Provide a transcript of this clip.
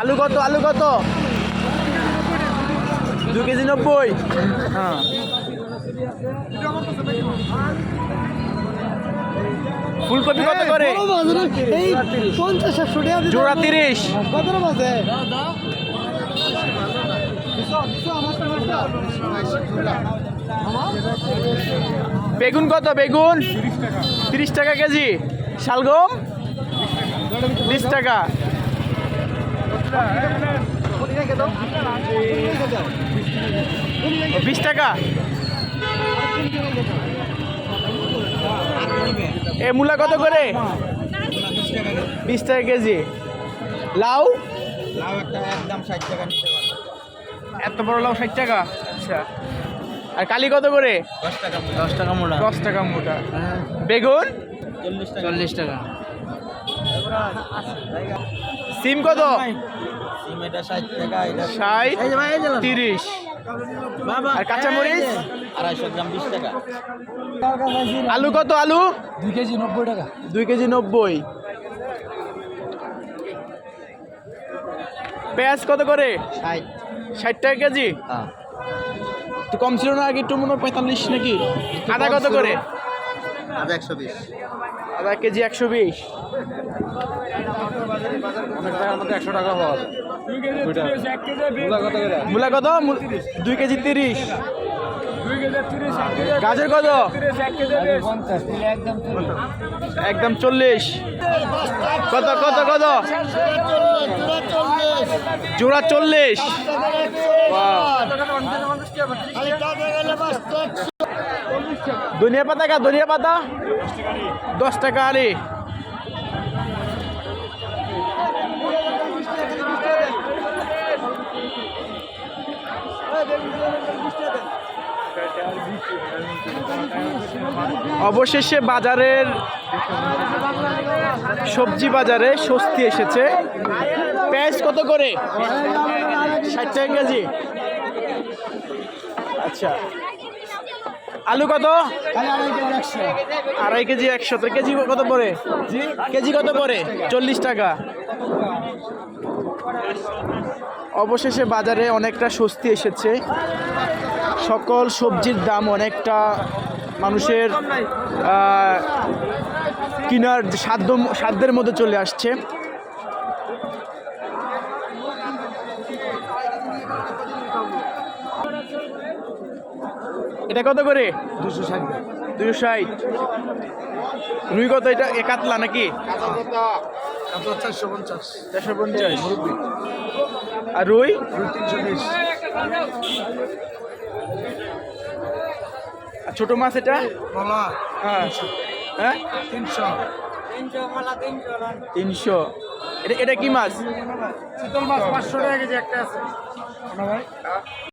আলু কত আলু কত? দু কেজি নব্বই। হ্যাঁ। ফুলকপি কত করে? জোড়া তিরিশ। কত বাজে বেগুন কত? বেগুন? তিরিশ টাকা কেজি। শালগম? বিশ টাকা। বিশ টাকা? এ মূলা কত করে? বিশ টাকা কেজি। লাউ? লাউ একটা একদম ষাট টাকা এত বড় লাউ ষাট টাকা? আচ্ছা। আর কালি কত করে? দশ টাকা দশ টাকা মোড়া দশ টাকা মোটা বেগুন? চল্লিশ টাকা চল্লিশ টাকা। সিম কত? সিম এটা ষাট তিরিশ। বাবা আর কাঁচামরিচ? আড়াইশো গ্রাম বিশ টাকা। আলু কত আলু? দুই কেজি নব্বই টাকা। দুই কেজি নব্বই। পেঁয়াজ কত করে? ষাট। ষাট টাকা কেজি? হ্যাঁ। একটু কম ছিল না আগে একটু মনে হয় পঁয়তাল্লিশ নাকি? আদা কত করে? আদা একশো বিশ। আদা কেজি একশো বিশ। একশো টাকা পাওয়া যায় মূলা কত দুই কেজি তিরিশ। গাজর কত? একদম চল্লিশ। কত কত কত? জোড়া চল্লিশ. ধনিয়া পাতা কা, ধনিয়া পাতা? দশ টাকা আরে অবশেষে বাজারের সবজি বাজারে স্বস্তি এসেছে। পেঁয়াজ কত করে? ষাট টাকা কেজি। আচ্ছা। আলু কত? আড়াই কেজি একশো। তো কেজি কত পড়ে? কেজি কত পড়ে? চল্লিশ টাকা। অবশেষে বাজারে অনেকটা স্বস্তি এসেছে। সকল সবজির দাম অনেকটা মানুষের কেনার সাধ্য সাধ্যের মধ্যে চলে আসছে। এটা কত করে? দুশো ষাট। দুশো ষাট। রুই কত এটা? একাতলা নাকি? চারশো পঞ্চাশ। চারশো পঞ্চাশ। আর রুই? তিনশো বিশ। আর ছোট মাছ এটা? হ্যাঁ। হ্যাঁ? তিনশো। তিনশো এটা এটা কি মাছ? শীতল মাছ পাঁচশো টাকা কেজি একটা আছে। ভাই